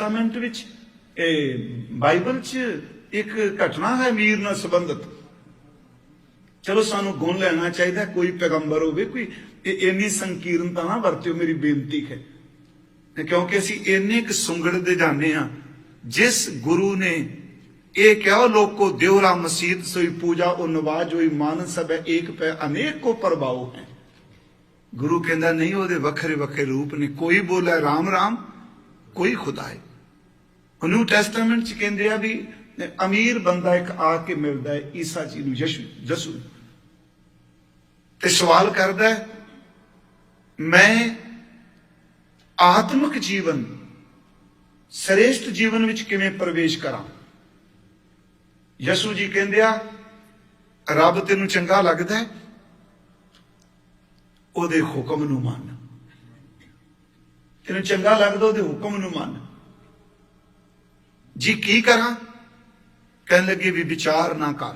Testament ਵਿੱਚ, ਇਹ Bible 'ਚ ਇੱਕ ਘਟਨਾ ਹੈ ਅਮੀਰ ਨਾਲ ਸੰਬੰਧਿਤ। ਚਲੋ ਸਾਨੂੰ ਗੁਣ ਲੈਣਾ ਚਾਹੀਦਾ, ਕੋਈ ਪੈਗੰਬਰ ਹੋਵੇ, ਕੋਈ, ਇਹ ਇੰਨੀ ਸੰਕੀਰਨਤਾ ਨਾ ਵਰਤਿਓ, ਮੇਰੀ ਬੇਨਤੀ ਹੈ। ਕਿਉਂਕਿ ਅਸੀਂ ਇੰਨੇ ਕੁ ਸੁੰਗੜ ਦੇ ਜਾਂਦੇ ਆ ਜਿਸ ਗੁਰੂ ਨੇ ਇਹ ਕਿਹਾ, ਲੋਕੋ ਦਿਉਰਾ ਮਸੀਤ, ਸੋਈ ਪੂਜਾ, ਉਹ ਨਵਾਜ ਹੋਈ ਮਾਨ ਸਭ ਹੈ ਏਕ ਪੈ, ਅਨੇਕ ਕੋ ਪਰਬਾਉ ਹੈ। ਗੁਰੂ ਕਹਿੰਦਾ, ਨਹੀਂ, ਉਹਦੇ ਵੱਖਰੇ ਵੱਖਰੇ ਰੂਪ ਨੇ, ਕੋਈ ਬੋਲੇ, ਰਾਮ ਰਾਮ, ਕੋਈ ਖੁਦਾ ਹੈ। ਨਿਊ ਟੈਸਟਾਮੈਂਟ ਚ ਕਹਿੰਦੇ ਆ ਵੀ ਅਮੀਰ ਬੰਦਾ ਇੱਕ ਆ ਕੇ ਮਿਲਦਾ ਹੈ, ਈਸਾ ਜੀ ਨੂੰ ਯਸ਼ੂ ਯਸੂ ਤੇ ਸਵਾਲ ਕਰਦਾ ਮੈਂ ਆਤਮਿਕ ਜੀਵਨ, ਸ੍ਰੇਸ਼ਟ ਜੀਵਨ ਵਿੱਚ ਕਿਵੇਂ ਪ੍ਰਵੇਸ਼ ਕਰਾਂ? ਯਸੂ ਜੀ ਕਹਿੰਦੇ ਆ, ਰੱਬ ਤੈਨੂੰ ਚੰਗਾ ਲੱਗਦਾ ਉਹਦੇ ਹੁਕਮ ਨੂੰ ਮੰਨ। ਤੈਨੂੰ ਚੰਗਾ ਲੱਗਦਾ, ਉਹਦੇ ਹੁਕਮ ਨੂੰ ਮੰਨ। ਜੀ ਕੀ ਕਰਾਂ? ਕਹਿਣ ਲੱਗੇ ਵੀ ਵਿਚਾਰ ਨਾ ਕਰ।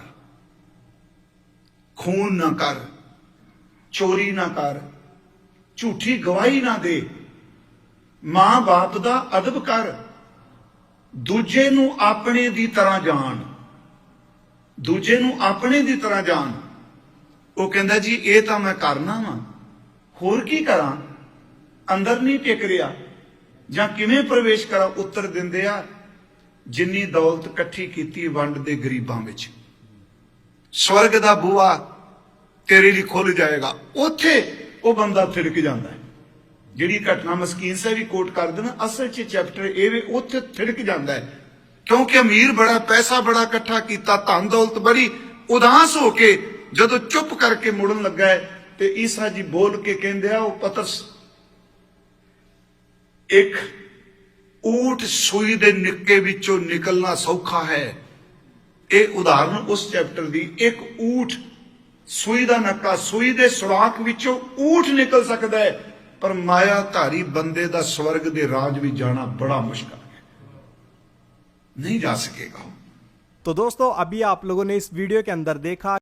ਖੂਨ ਨਾ ਕਰ। ਚੋਰੀ ਨਾ ਕਰ। ਝੂਠੀ ਗਵਾਹੀ ਨਾ ਦੇ। ਮਾਂ ਬਾਪ ਦਾ ਅਦਬ ਕਰ। ਦੂਜੇ ਨੂੰ ਆਪਣੇ ਦੀ ਤਰ੍ਹਾਂ ਜਾਣ। ਦੂਜੇ ਨੂੰ ਆਪਣੇ ਦੀ ਤਰ੍ਹਾਂ ਜਾਣ। ਉਹ ਕਹਿੰਦਾ, ਜੀ, ਇਹ ਤਾਂ ਮੈਂ ਕਰਨਾ ਵਾਂ। ਹੋਰ ਕੀ ਕਰਾਂ? ਅੰਦਰ ਨਹੀਂ ਟਿਕ ਰਿਹਾ। ਜਾਂ ਕਿਵੇਂ ਪ੍ਰਵੇਸ਼ ਕਰਾਂ? ਉੱਤਰ ਦਿੰਦੇ ਆ ਜਿੰਨੀ ਦੌਲਤ ਇਕੱਠੀ ਕੀਤੀ ਵੰਡ ਦੇ ਗਰੀਬਾਂ ਵਿੱਚ। ਸਵਰਗ ਦਾ ਬੂਆ ਤੇਰੇ ਲਈ ਖੁੱਲ ਜਾਏਗਾ। ਉੱਥੇ ਉਹ ਬੰਦਾ ਥਿੜਕ ਜਾਂਦਾ ਹੈ। ਜਿਹੜੀ ਘਟਨਾ ਮਸਕੀਨ ਸਾਹਿਬ ਵੀ ਕੋਟ ਕਰ ਦੇਣਾ ਅਸਲ 'ਚ ਚੈਪਟਰ ਇਹ ਵੀ ਉੱਥੇ ਥਿੜਕ ਜਾਂਦਾ ਹੈ। ਕਿਉਂਕਿ ਅਮੀਰ ਬੜਾ, ਪੈਸਾ ਬੜਾ ਇਕੱਠਾ ਕੀਤਾ, ਧਨ ਦੌਲਤ ਬੜੀ, ਉਦਾਸ ਹੋ ਕੇ ਜਦੋਂ ਚੁੱਪ ਕਰਕੇ ਮੁੜਨ ਲੱਗਾ ਹੈ ਤੇ ਈਸਾ ਜੀ ਬੋਲ ਕੇ ਕਹਿੰਦੇ ਆ, ਉਹ ਪਤਰਸ, ਇੱਕ ਊਠ ਸੂਈ ਦੇ ਨਿੱਕੇ ਵਿੱਚੋਂ ਨਿਕਲਣਾ ਸੌਖਾ ਹੈ। ਇਹ ਉਦਾਹਰਨ ਉਸ ਚੈਪਟਰ ਦੀ ਇੱਕ ਊਠ ਸੂਈ ਦਾ ਨੱਕਾ ਸੂਈ ਦੇ ਸੁਰਾਖ ਵਿੱਚੋਂ ਊਠ ਨਿਕਲ ਸਕਦਾ ਹੈ, ਪਰ ਮਾਇਆ ਧਾਰੀ ਬੰਦੇ ਦਾ ਸਵਰਗ ਦੇ ਰਾਜ ਵਿੱਚ ਜਾਣਾ ਬੜਾ ਮੁਸ਼ਕਲ ਹੈ। नहीं जा सकेगा तो दोस्तों अभी आप लोगों ने इस वीडियो के अंदर देखा